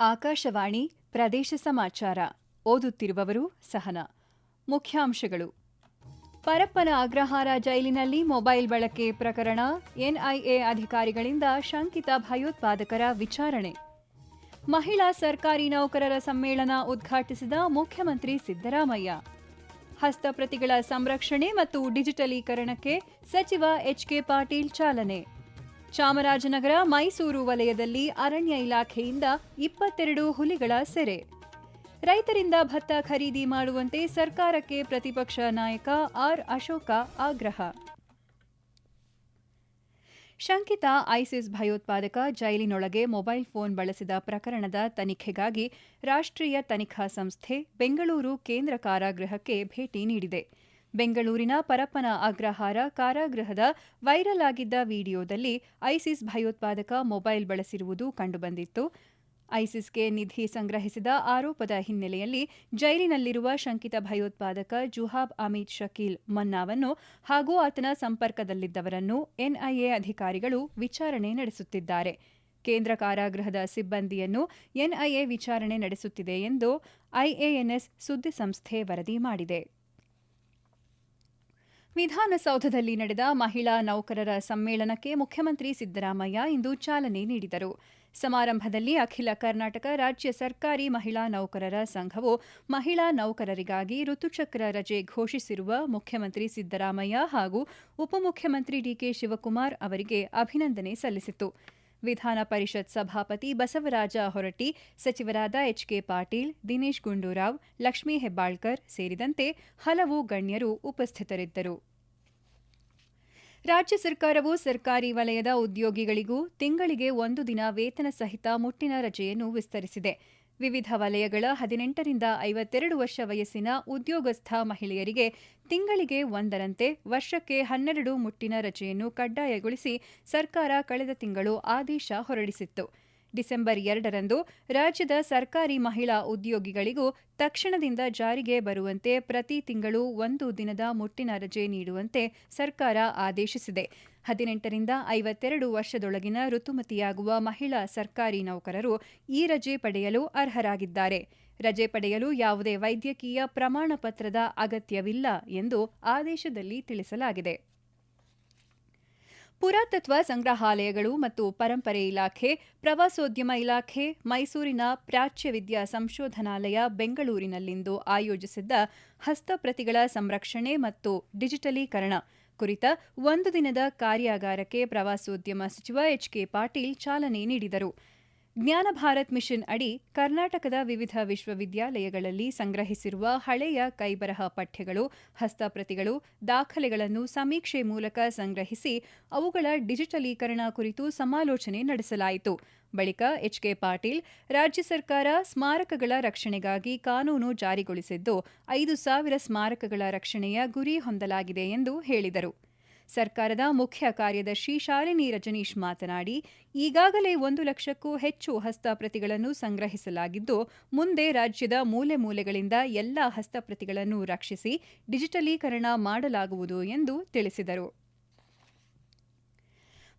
ಆಕಾಶವಾಣಿ ಪ್ರದೇಶ ಸಮಾಚಾರ. ಓದುತ್ತಿರುವವರು ಸಹನ. ಮುಖ್ಯಾಂಶಗಳು. ಪರಪ್ಪನ ಅಗ್ರಹಾರ ಜೈಲಿನಲ್ಲಿ ಮೊಬೈಲ್ ಬಳಕೆ ಪ್ರಕರಣ, ಎನ್ಐಎ ಅಧಿಕಾರಿಗಳಿಂದ ಶಂಕಿತ ಭಯೋತ್ಪಾದಕರ ವಿಚಾರಣೆ. ಮಹಿಳಾ ಸರ್ಕಾರಿ ನೌಕರರ ಸಮ್ಮೇಳನ ಉದ್ಘಾಟಿಸಿದ ಮುಖ್ಯಮಂತ್ರಿ ಸಿದ್ದರಾಮಯ್ಯ. ಹಸ್ತಪ್ರತಿಗಳ ಸಂರಕ್ಷಣೆ ಮತ್ತು ಡಿಜಿಟಲೀಕರಣಕ್ಕೆ ಸಚಿವ ಎಚ್ಕೆ ಪಾಟೀಲ್ ಚಾಲನೆ. ಚಾಮರಾಜನಗರ, ಮೈಸೂರು ವಲಯದಲ್ಲಿ ಅರಣ್ಯ ಇಲಾಖೆಯಿಂದ ಇಪ್ಪತ್ತೆರಡು ಹುಲಿಗಳ ಸೆರೆ. ರೈತರಿಂದ ಭತ್ತ ಖರೀದಿ ಮಾಡುವಂತೆ ಸರ್ಕಾರಕ್ಕೆ ಪ್ರತಿಪಕ್ಷ ನಾಯಕ ಆರ್ ಅಶೋಕ ಆಗ್ರಹ. ಶಂಕಿತ ಐಸಿಸ್ ಭಯೋತ್ಪಾದಕ ಜೈಲಿನೊಳಗೆ ಮೊಬೈಲ್ ಫೋನ್ ಬಳಸಿದ ಪ್ರಕರಣದ ತನಿಖೆಗಾಗಿ ರಾಷ್ಟ್ರೀಯ ತನಿಖಾ ಸಂಸ್ಥೆ ಬೆಂಗಳೂರು ಕೇಂದ್ರ ಕಾರಾಗೃಹಕ್ಕೆ ಭೇಟಿ ನೀಡಿದೆ. ಬೆಂಗಳೂರಿನ ಪರಪ್ಪನ ಅಗ್ರಹಾರ ಕಾರಾಗೃಹದ ವೈರಲ್ ಆಗಿದ್ದ ವಿಡಿಯೋದಲ್ಲಿ ಐಸಿಸ್ ಭಯೋತ್ಪಾದಕ ಮೊಬೈಲ್ ಬಳಸಿರುವುದು ಕಂಡುಬಂದಿತ್ತು. ಐಸಿಸ್ಗೆ ನಿಧಿ ಸಂಗ್ರಹಿಸಿದ ಆರೋಪದ ಹಿನ್ನೆಲೆಯಲ್ಲಿ ಜೈಲಿನಲ್ಲಿರುವ ಶಂಕಿತ ಭಯೋತ್ಪಾದಕ ಜುಹಾಬ್ ಅಮೀದ್ ಶಕೀಲ್ ಮನ್ನಾವನ್ನು ಹಾಗೂ ಆತನ ಸಂಪರ್ಕದಲ್ಲಿದ್ದವರನ್ನು ಎನ್ಐಎ ಅಧಿಕಾರಿಗಳು ವಿಚಾರಣೆ ನಡೆಸುತ್ತಿದ್ದಾರೆ. ಕೇಂದ್ರ ಕಾರಾಗೃಹದ ಸಿಬ್ಬಂದಿಯನ್ನು ಎನ್ಐಎ ವಿಚಾರಣೆ ನಡೆಸುತ್ತಿದೆ ಎಂದು ಐಎಎನ್ಎಸ್ ಸುದ್ದಿಸಂಸ್ಥೆ ವರದಿ ಮಾಡಿದೆ. ವಿಧಾನಸೌಧದಲ್ಲಿ ನಡೆದ ಮಹಿಳಾ ನೌಕರರ ಸಮ್ಮೇಳನಕ್ಕೆ ಮುಖ್ಯಮಂತ್ರಿ ಸಿದ್ದರಾಮಯ್ಯ ಇಂದು ಚಾಲನೆ ನೀಡಿದರು. ಸಮಾರಂಭದಲ್ಲಿ ಅಖಿಲ ಕರ್ನಾಟಕ ರಾಜ್ಯ ಸರ್ಕಾರಿ ಮಹಿಳಾ ನೌಕರರ ಸಂಘವು ಮಹಿಳಾ ನೌಕರರಿಗಾಗಿ ಋತುಚಕ್ರ ರಜೆ ಘೋಷಿಸಿರುವ ಮುಖ್ಯಮಂತ್ರಿ ಸಿದ್ದರಾಮಯ್ಯ ಹಾಗೂ ಉಪಮುಖ್ಯಮಂತ್ರಿ ಡಿಕೆ ಶಿವಕುಮಾರ್ ಅವರಿಗೆ ಅಭಿನಂದನೆ ಸಲ್ಲಿಸಿತು. ವಿಧಾನ ಪರಿಷತ್ ಸಭಾಪತಿ ಬಸವರಾಜ ಹೊರಟ್ಟಿ, ಸಚಿವರಾದ ಎಚ್ಕೆ ಪಾಟೀಲ್, ದಿನೇಶ್ ಗುಂಡೂರಾವ್, ಲಕ್ಷ್ಮೀ ಹೆಬ್ಬಾಳ್ಕರ್ ಸೇರಿದಂತೆ ಹಲವು ಗಣ್ಯರು ಉಪಸ್ಥಿತರಿದ್ದರು. ರಾಜ್ಯ ಸರ್ಕಾರವು ಸರ್ಕಾರಿ ವಲಯದ ಉದ್ಯೋಗಿಗಳಿಗೂ ತಿಂಗಳಿಗೆ ಒಂದು ದಿನ ವೇತನ ಸಹಿತ ಮುಟ್ಟಿನ ರಜೆಯನ್ನು ವಿಸ್ತರಿಸಿದೆ. ವಿವಿಧ ವಲಯಗಳ ಹದಿನೆಂಟರಿಂದ ಐವತ್ತೆರಡು ವರ್ಷ ವಯಸ್ಸಿನ ಉದ್ಯೋಗಸ್ಥ ಮಹಿಳೆಯರಿಗೆ ತಿಂಗಳಿಗೆ ಒಂದರಂತೆ ವರ್ಷಕ್ಕೆ ಹನ್ನೆರಡು ಮುಟ್ಟಿನ ರಜೆಯನ್ನು ಕಡ್ಡಾಯಗೊಳಿಸಿ ಸರ್ಕಾರ ಕಳೆದ ತಿಂಗಳು ಆದೇಶ ಹೊರಡಿಸಿತ್ತು. ಡಿಸೆಂಬರ್ ಎರಡರಂದು ರಾಜ್ಯದ ಸರ್ಕಾರಿ ಮಹಿಳಾ ಉದ್ಯೋಗಿಗಳಿಗೂ ತಕ್ಷಣದಿಂದ ಜಾರಿಗೆ ಬರುವಂತೆ ಪ್ರತಿ ತಿಂಗಳು ಒಂದು ದಿನದ ಮುಟ್ಟಿನ ರಜೆ ನೀಡುವಂತೆ ಸರ್ಕಾರ ಆದೇಶಿಸಿದೆ. ಹದಿನೆಂಟರಿಂದ ಐವತ್ತೆರಡು ವರ್ಷದೊಳಗಿನ ಋತುಮತಿಯಾಗುವ ಮಹಿಳಾ ಸರ್ಕಾರಿ ನೌಕರರು ಈ ರಜೆ ಪಡೆಯಲು ಅರ್ಹರಾಗಿದ್ದಾರೆ. ರಜೆ ಪಡೆಯಲು ಯಾವುದೇ ವೈದ್ಯಕೀಯ ಪ್ರಮಾಣ ಪತ್ರದ ಅಗತ್ಯವಿಲ್ಲ ಎಂದು ಆದೇಶದಲ್ಲಿ ತಿಳಿಸಲಾಗಿದೆ. ಪುರಾತತ್ವ ಸಂಗ್ರಹಾಲಯಗಳು ಮತ್ತು ಪರಂಪರೆ ಇಲಾಖೆ, ಪ್ರವಾಸೋದ್ಯಮ ಇಲಾಖೆ, ಮೈಸೂರಿನ ಪ್ರಾಚ್ಯ ವಿದ್ಯಾ ಸಂಶೋಧನಾಲಯ ಬೆಂಗಳೂರಿನಲ್ಲಿಂದು ಆಯೋಜಿಸಿದ್ದ ಹಸ್ತಪ್ರತಿಗಳ ಸಂರಕ್ಷಣೆ ಮತ್ತು ಡಿಜಿಟಲೀಕರಣ ಕುರಿತ ಒಂದು ದಿನದ ಕಾರ್ಯಾಗಾರಕ್ಕೆ ಪ್ರವಾಸೋದ್ಯಮ ಸಚಿವ ಎಚ್ಕೆ ಪಾಟೀಲ್ ಚಾಲನೆ ನೀಡಿದರು. ಜ್ಞಾನ ಭಾರತ್ ಮಿಷನ್ ಅಡಿ ಕರ್ನಾಟಕದ ವಿವಿಧ ವಿಶ್ವವಿದ್ಯಾಲಯಗಳಲ್ಲಿ ಸಂಗ್ರಹಿಸಿರುವ ಹಳೆಯ ಕೈಬರಹ ಪಠ್ಯಗಳು, ಹಸ್ತಪ್ರತಿಗಳು, ದಾಖಲೆಗಳನ್ನು ಸಮೀಕ್ಷೆ ಮೂಲಕ ಸಂಗ್ರಹಿಸಿ ಅವುಗಳ ಡಿಜಿಟಲೀಕರಣ ಕುರಿತು ಸಮಾಲೋಚನೆ ನಡೆಸಲಾಯಿತು. ಬಳಿಕ ಎಚ್ಕೆ ಪಾಟೀಲ್, ರಾಜ್ಯ ಸರ್ಕಾರ ಸ್ಮಾರಕಗಳ ರಕ್ಷಣೆಗಾಗಿ ಕಾನೂನು ಜಾರಿಗೊಳಿಸಿದ್ದು, ಐದು ಸಾವಿರ ಸ್ಮಾರಕಗಳ ರಕ್ಷಣೆಯ ಗುರಿ ಹೊಂದಲಾಗಿದೆ ಎಂದು ಹೇಳಿದರು. ಸರ್ಕಾರದ ಮುಖ್ಯ ಕಾರ್ಯದರ್ಶಿ ಶಾಲಿನಿ ರಜನೀಶ್ ಮಾತನಾಡಿ, ಈಗಾಗಲೇ ಒಂದು ಲಕ್ಷಕ್ಕೂ ಹೆಚ್ಚು ಹಸ್ತಪ್ರತಿಗಳನ್ನು ಸಂಗ್ರಹಿಸಲಾಗಿದ್ದು, ಮುಂದೆ ರಾಜ್ಯದ ಮೂಲೆ ಮೂಲೆಗಳಿಂದ ಎಲ್ಲ ಹಸ್ತಪ್ರತಿಗಳನ್ನು ರಕ್ಷಿಸಿ, ಡಿಜಿಟಲೀಕರಣ ಮಾಡಲಾಗುವುದು ಎಂದು ತಿಳಿಸಿದರು.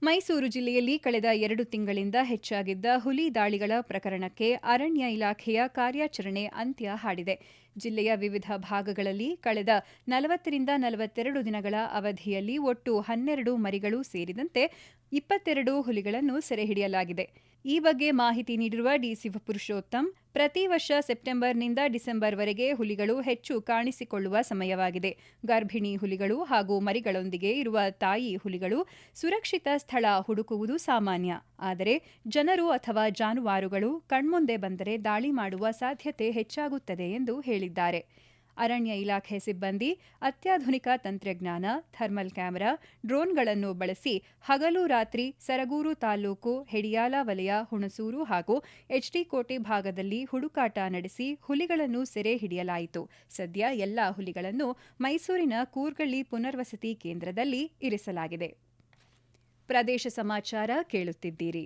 ಮೈಸೂರು ಜಿಲ್ಲೆಯಲ್ಲಿ ಕಳೆದ ಎರಡು ತಿಂಗಳಿಂದ ಹೆಚ್ಚಾಗಿದ್ದ ಹುಲಿ ದಾಳಿಗಳ ಪ್ರಕರಣಕ್ಕೆ ಅರಣ್ಯ ಇಲಾಖೆಯ ಕಾರ್ಯಾಚರಣೆ ಅಂತ್ಯ ಹಾಡಿದೆ. ಜಿಲ್ಲೆಯ ವಿವಿಧ ಭಾಗಗಳಲ್ಲಿ ಕಳೆದ ನಲವತ್ತರಿಂದ ನಲವತ್ತೆರಡು ದಿನಗಳ ಅವಧಿಯಲ್ಲಿ ಒಟ್ಟು ಹನ್ನೆರಡು ಮರಿಗಳು ಸೇರಿದಂತೆ ಇಪ್ಪತ್ತೆರಡು ಹುಲಿಗಳನ್ನು ಸೆರೆಹಿಡಿಯಲಾಗಿದೆ. ಈ ಬಗ್ಗೆ ಮಾಹಿತಿ ನೀಡಿರುವ ಡಿಸಿ ಪುರುಷೋತ್ತಮ್ ಪ್ರತಿ ವರ್ಷ ಸೆಪ್ಟೆಂಬರ್ನಿಂದ ಡಿಸೆಂಬರ್ವರೆಗೆ ಹುಲಿಗಳು ಹೆಚ್ಚು ಕಾಣಿಸಿಕೊಳ್ಳುವ ಸಮಯವಾಗಿದೆ. ಗರ್ಭಿಣಿ ಹುಲಿಗಳು ಹಾಗೂ ಮರಿಗಳೊಂದಿಗೆ ಇರುವ ತಾಯಿ ಹುಲಿಗಳು ಸುರಕ್ಷಿತ ಸ್ಥಳ ಹುಡುಕುವುದು ಸಾಮಾನ್ಯ. ಆದರೆ ಜನರು ಅಥವಾ ಜಾನುವಾರುಗಳು ಕಣ್ಮುಂದೆ ಬಂದರೆ ದಾಳಿ ಮಾಡುವ ಸಾಧ್ಯತೆ ಹೆಚ್ಚಾಗುತ್ತದೆ ಎಂದು ಹೇಳಿದ್ದಾರೆ. ಅರಣ್ಯ ಇಲಾಖೆ ಸಿಬ್ಬಂದಿ, ಅತ್ಯಾಧುನಿಕ ತಂತ್ರಜ್ಞಾನ, ಥರ್ಮಲ್ ಕ್ಯಾಮೆರಾ, ಡ್ರೋನ್ಗಳನ್ನು ಬಳಸಿ ಹಗಲು ರಾತ್ರಿ ಸರಗೂರು ತಾಲೂಕು, ಹೆಡಿಯಾಲ ವಲಯ, ಹುಣಸೂರು ಹಾಗೂ ಎಚ್ಡಿ ಕೋಟೆ ಭಾಗದಲ್ಲಿ ಹುಡುಕಾಟ ನಡೆಸಿ ಹುಲಿಗಳನ್ನು ಸೆರೆ ಹಿಡಿಯಲಾಯಿತು. ಸದ್ಯ ಎಲ್ಲಾ ಹುಲಿಗಳನ್ನು ಮೈಸೂರಿನ ಕೂರ್ಗಳ್ಳಿ ಪುನರ್ವಸತಿ ಕೇಂದ್ರದಲ್ಲಿ ಇರಿಸಲಾಗಿದೆ. ಪ್ರದೇಶ ಸಮಾಚಾರ ಕೇಳುತ್ತಿದ್ದೀರಿ.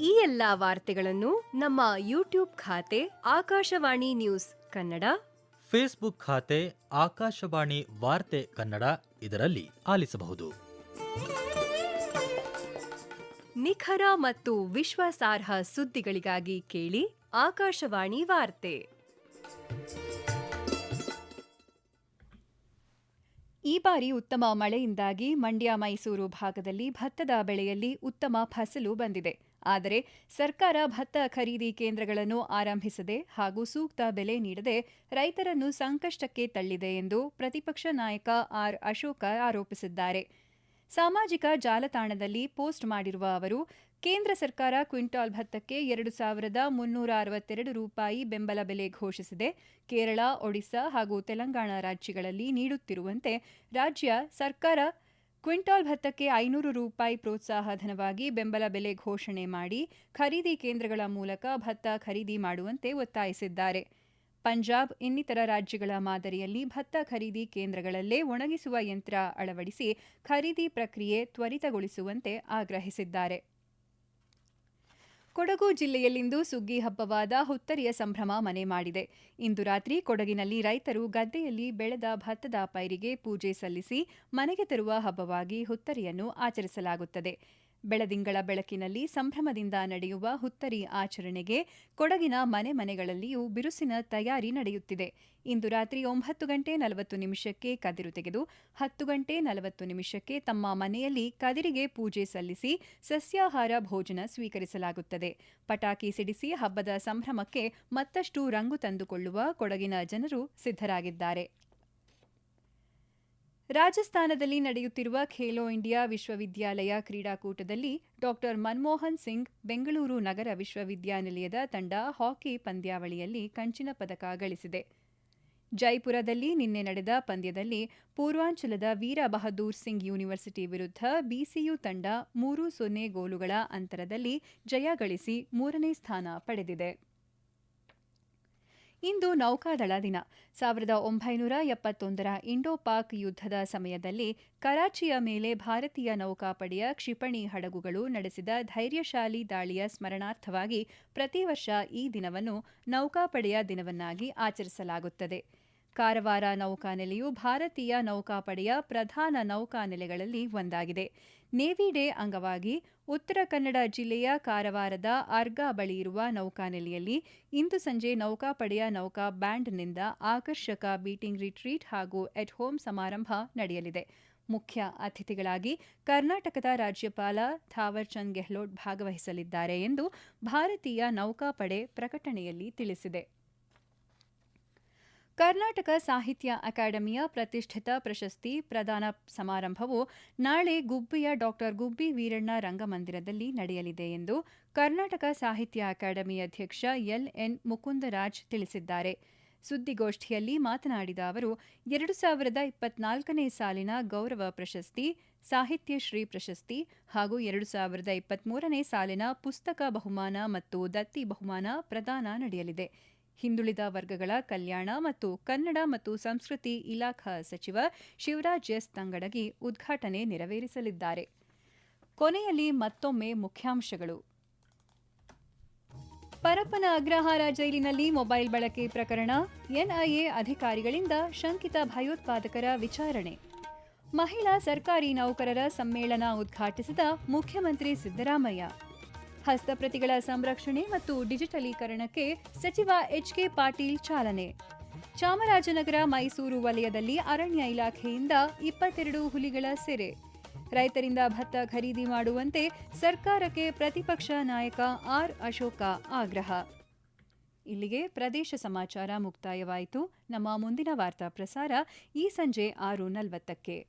ಈ ಎಲ್ಲ ವಾರ್ತೆಗಳನ್ನು ನಮ್ಮ ಯೂಟ್ಯೂಬ್ ಖಾತೆ ಆಕಾಶವಾಣಿ ನ್ಯೂಸ್ ಕನ್ನಡ ಫೇಸ್ಬುಕ್ ಖಾತೆ ಆಕಾಶವಾಣಿ ವಾರ್ತೆ ಕನ್ನಡ ಇದರಲ್ಲಿ ಆಲಿಸಬಹುದು. ನಿಖರ ಮತ್ತು ವಿಶ್ವಾಸಾರ್ಹ ಸುದ್ದಿಗಳಿಗಾಗಿ ಕೇಳಿ ಆಕಾಶವಾಣಿ ವಾರ್ತೆ. ಈ ಬಾರಿ ಉತ್ತಮ ಮಳೆಯಿಂದಾಗಿ ಮಂಡ್ಯ ಮೈಸೂರು ಭಾಗದಲ್ಲಿ ಭತ್ತದ ಬೆಳೆಯಲ್ಲಿ ಉತ್ತಮ ಫಸಲು ಬಂದಿದೆ. ಆದರೆ ಸರ್ಕಾರ ಭತ್ತ ಖರೀದಿ ಕೇಂದ್ರಗಳನ್ನು ಆರಂಭಿಸದೆ ಹಾಗೂ ಸೂಕ್ತ ಬೆಲೆ ನೀಡದೆ ರೈತರನ್ನು ಸಂಕಷ್ಟಕ್ಕೆ ತಳ್ಳಿದೆ ಎಂದು ಪ್ರತಿಪಕ್ಷ ನಾಯಕ ಆರ್ ಅಶೋಕ ಆರೋಪಿಸಿದ್ದಾರೆ. ಸಾಮಾಜಿಕ ಜಾಲತಾಣದಲ್ಲಿ ಪೋಸ್ಟ್ ಮಾಡಿರುವ ಅವರು, ಕೇಂದ್ರ ಸರ್ಕಾರ ಕ್ವಿಂಟಾಲ್ ಭತ್ತಕ್ಕೆ ಎರಡು ಸಾವಿರದ ಮುನ್ನೂರ ಅರವತ್ತೆರಡು ರೂಪಾಯಿ ಬೆಂಬಲ ಬೆಲೆ ಘೋಷಿಸಿದೆ. ಕೇರಳ ಒಡಿಶಾ ಹಾಗೂ ತೆಲಂಗಾಣ ರಾಜ್ಯಗಳಲ್ಲಿ ನೀಡುತ್ತಿರುವಂತೆ ರಾಜ್ಯ ಸರ್ಕಾರ ಕ್ವಿಂಟಾಲ್ ಭತ್ತಕ್ಕೆ ಐನೂರು ರೂಪಾಯಿ ಪ್ರೋತ್ಸಾಹ ಧನವಾಗಿ ಬೆಂಬಲ ಬೆಲೆ ಘೋಷಣೆ ಮಾಡಿ ಖರೀದಿ ಕೇಂದ್ರಗಳ ಮೂಲಕ ಭತ್ತ ಖರೀದಿ ಮಾಡುವಂತೆ ಒತ್ತಾಯಿಸಿದ್ದಾರೆ. ಪಂಜಾಬ್ ಇನ್ನಿತರ ರಾಜ್ಯಗಳ ಮಾದರಿಯಲ್ಲಿ ಭತ್ತ ಖರೀದಿ ಕೇಂದ್ರಗಳಲ್ಲೇ ಒಣಗಿಸುವ ಯಂತ್ರ ಅಳವಡಿಸಿ ಖರೀದಿ ಪ್ರಕ್ರಿಯೆ ತ್ವರಿತಗೊಳಿಸುವಂತೆ ಆಗ್ರಹಿಸಿದ್ದಾರೆ. ಕೊಡಗು ಜಿಲ್ಲೆಯಲ್ಲಿಂದು ಸುಗ್ಗಿ ಹಬ್ಬವಾದ ಹುತ್ತರಿಯ ಸಂಭ್ರಮ ಮನೆ ಮಾಡಿದೆ. ಇಂದು ರಾತ್ರಿ ಕೊಡಗಿನಲ್ಲಿ ರೈತರು ಗದ್ದೆಯಲ್ಲಿ ಬೆಳೆದ ಭತ್ತದ ಪೈರಿಗೆ ಪೂಜೆ ಸಲ್ಲಿಸಿ ಮನೆಗೆ ತರುವ ಹಬ್ಬವಾಗಿ ಹುತ್ತರಿಯನ್ನು ಆಚರಿಸಲಾಗುತ್ತದೆ. ಬೆಳದಿಂಗಳ ಬೆಳಕಿನಲ್ಲಿ ಸಂಭ್ರಮದಿಂದ ನಡೆಯುವ ಹುತ್ತರಿ ಆಚರಣೆಗೆ ಕೊಡಗಿನ ಮನೆ ಮನೆಗಳಲ್ಲಿಯೂ ಬಿರುಸಿನ ತಯಾರಿ ನಡೆಯುತ್ತಿದೆ. ಇಂದು ರಾತ್ರಿ ಒಂಬತ್ತು ಗಂಟೆ ನಲವತ್ತು ನಿಮಿಷಕ್ಕೆ ಕದಿರು ತೆಗೆದು ಹತ್ತು ಗಂಟೆ ನಲವತ್ತು ನಿಮಿಷಕ್ಕೆ ತಮ್ಮ ಮನೆಯಲ್ಲಿ ಕದಿರಿಗೆ ಪೂಜೆ ಸಲ್ಲಿಸಿ ಸಸ್ಯಾಹಾರ ಭೋಜನ ಸ್ವೀಕರಿಸಲಾಗುತ್ತದೆ. ಪಟಾಕಿ ಸಿಡಿಸಿ ಹಬ್ಬದ ಸಂಭ್ರಮಕ್ಕೆ ಮತ್ತಷ್ಟು ರಂಗು ತಂದುಕೊಳ್ಳುವ ಕೊಡಗಿನ ಜನರು ಸಿದ್ಧರಾಗಿದ್ದಾರೆ. ರಾಜಸ್ಥಾನದಲ್ಲಿ ನಡೆಯುತ್ತಿರುವ ಖೇಲೋ ಇಂಡಿಯಾ ವಿಶ್ವವಿದ್ಯಾಲಯ ಕ್ರೀಡಾಕೂಟದಲ್ಲಿ ಡಾಕ್ಟರ್ ಮನಮೋಹನ್ ಸಿಂಗ್, ಬೆಂಗಳೂರು ನಗರ ವಿಶ್ವವಿದ್ಯಾನಿಲಯದ ತಂಡ ಹಾಕಿ ಪಂದ್ಯಾವಳಿಯಲ್ಲಿ ಕಂಚಿನ ಪದಕ ಗಳಿಸಿದೆ. ಜೈಪುರದಲ್ಲಿ ನಿನ್ನೆ ನಡೆದ ಪಂದ್ಯದಲ್ಲಿ ಪೂರ್ವಾಂಚಲದ ವೀರ ಬಹದ್ದೂರ್ ಸಿಂಗ್ ಯೂನಿವರ್ಸಿಟಿ ವಿರುದ್ಧ ಬಿಸಿಯು ತಂಡ ಮೂರು ಸೊನ್ನೆ ಗೋಲುಗಳ ಅಂತರದಲ್ಲಿ ಜಯ ಗಳಿಸಿ ಮೂರನೇ ಸ್ಥಾನ ಪಡೆದಿದೆ. ಇಂದು ನೌಕಾದಳ ದಿನ. ಸಾವಿರದ ಒಂಬೈನೂರ ಎಪ್ಪತ್ತೊಂದರ ಇಂಡೋ ಪಾಕ್ ಯುದ್ಧದ ಸಮಯದಲ್ಲಿ ಕರಾಚಿಯ ಮೇಲೆ ಭಾರತೀಯ ನೌಕಾಪಡೆಯ ಕ್ಷಿಪಣಿ ಹಡಗುಗಳು ನಡೆಸಿದ ಧೈರ್ಯಶಾಲಿ ದಾಳಿಯ ಸ್ಮರಣಾರ್ಥವಾಗಿ ಪ್ರತಿ ವರ್ಷ ಈ ದಿನವನ್ನು ನೌಕಾಪಡೆಯ ದಿನವನ್ನಾಗಿ ಆಚರಿಸಲಾಗುತ್ತದೆ. ಕಾರವಾರ ನೌಕಾನೆಲೆಯು ಭಾರತೀಯ ನೌಕಾಪಡೆಯ ಪ್ರಧಾನ ನೌಕಾನೆಲೆಗಳಲ್ಲಿ ಒಂದಾಗಿದೆ. ನೇವಿ ಡೇ ಅಂಗವಾಗಿ ಉತ್ತರ ಕನ್ನಡ ಜಿಲ್ಲೆಯ ಕಾರವಾರದ ಅರ್ಗಾ ಬಳಿ ಇರುವ ನೌಕಾನೆಲೆಯಲ್ಲಿ ಇಂದು ಸಂಜೆ ನೌಕಾಪಡೆಯ ನೌಕಾ ಬ್ಯಾಂಡ್ನಿಂದ ಆಕರ್ಷಕ ಬೀಟಿಂಗ್ ರಿಟ್ರೀಟ್ ಹಾಗೂ ಎಟ್ ಹೋಮ್ ಸಮಾರಂಭ ನಡೆಯಲಿದೆ. ಮುಖ್ಯ ಅತಿಥಿಗಳಾಗಿ ಕರ್ನಾಟಕದ ರಾಜ್ಯಪಾಲ ಥಾವರ್ ಚಂದ್ ಗೆಹ್ಲೋಟ್ ಭಾಗವಹಿಸಲಿದ್ದಾರೆ ಎಂದು ಭಾರತೀಯ ನೌಕಾಪಡೆ ಪ್ರಕಟಣೆಯಲ್ಲಿ ತಿಳಿಸಿದೆ. ಕರ್ನಾಟಕ ಸಾಹಿತ್ಯ ಅಕಾಡೆಮಿಯ ಪ್ರತಿಷ್ಠಿತ ಪ್ರಶಸ್ತಿ ಪ್ರದಾನ ಸಮಾರಂಭವು ನಾಳೆ ಗುಬ್ಬಿಯ ಡಾಕ್ಟರ್ ಗುಬ್ಬಿ ವೀರಣ್ಣ ರಂಗಮಂದಿರದಲ್ಲಿ ನಡೆಯಲಿದೆ ಎಂದು ಕರ್ನಾಟಕ ಸಾಹಿತ್ಯ ಅಕಾಡೆಮಿ ಅಧ್ಯಕ್ಷ ಎಲ್ಎನ್ ಮುಕುಂದರಾಜ್ ತಿಳಿಸಿದ್ದಾರೆ. ಸುದ್ದಿಗೋಷ್ಠಿಯಲ್ಲಿ ಮಾತನಾಡಿದ ಅವರು, ಎರಡು ಸಾವಿರದ ಇಪ್ಪತ್ನಾಲ್ಕನೇ ಸಾಲಿನ ಗೌರವ ಪ್ರಶಸ್ತಿ, ಸಾಹಿತ್ಯ ಶ್ರೀ ಪ್ರಶಸ್ತಿ ಹಾಗೂ ಎರಡು ಸಾವಿರದ ಇಪ್ಪತ್ಮೂರನೇ ಸಾಲಿನ ಪುಸ್ತಕ ಬಹುಮಾನ ಮತ್ತು ದತ್ತಿ ಬಹುಮಾನ ಪ್ರದಾನ ನಡೆಯಲಿದೆ. ಹಿಂದುಳಿದ ವರ್ಗಗಳ ಕಲ್ಯಾಣ ಮತ್ತು ಕನ್ನಡ ಮತ್ತು ಸಂಸ್ಕೃತಿ ಇಲಾಖಾ ಸಚಿವ ಶಿವರಾಜ್ ಎಸ್ ತಂಗಡಗಿ ಉದ್ಘಾಟನೆ ನೆರವೇರಿಸಲಿದ್ದಾರೆ. ಕೊನೆಯಲ್ಲಿ ಮತ್ತೊಮ್ಮೆ ಮುಖ್ಯಾಂಶಗಳು. ಪರಪ್ಪನ ಅಗ್ರಹಾರ ಜೈಲಿನಲ್ಲಿ ಮೊಬೈಲ್ ಬಳಕೆ ಪ್ರಕರಣ, ಎನ್ಐಎ ಅಧಿಕಾರಿಗಳಿಂದ ಶಂಕಿತ ಭಯೋತ್ಪಾದಕರ ವಿಚಾರಣೆ. ಮಹಿಳಾ ಸರ್ಕಾರಿ ನೌಕರರ ಸಮ್ಮೇಳನ ಉದ್ಘಾಟಿಸಿದ ಮುಖ್ಯಮಂತ್ರಿ ಸಿದ್ದರಾಮಯ್ಯ. ಹಸ್ತಪ್ರತಿಗಳ ಸಂರಕ್ಷಣೆ ಮತ್ತು ಡಿಜಿಟಲೀಕರಣಕ್ಕೆ ಸಚಿವ ಎಚ್ಕೆ ಪಾಟೀಲ್ ಚಾಲನೆ. ಚಾಮರಾಜನಗರ ಮೈಸೂರು ವಲಯದಲ್ಲಿ ಅರಣ್ಯ ಇಲಾಖೆಯಿಂದ ಇಪ್ಪತ್ತೆರಡು ಹುಲಿಗಳ ಸೆರೆ. ರೈತರಿಂದ ಭತ್ತ ಖರೀದಿ ಮಾಡುವಂತೆ ಸರ್ಕಾರಕ್ಕೆ ಪ್ರತಿಪಕ್ಷ ನಾಯಕ ಆರ್ ಅಶೋಕ ಆಗ್ರಹ. ಇಲ್ಲಿಗೆ ಪ್ರದೇಶ ಸಮಾಚಾರ ಮುಕ್ತಾಯವಾಯಿತು. ನಮ್ಮ ಮುಂದಿನ ವಾರ್ತಾ ಪ್ರಸಾರ ಈ ಸಂಜೆ ಆರು ನಲವತ್ತಕ್ಕೆ.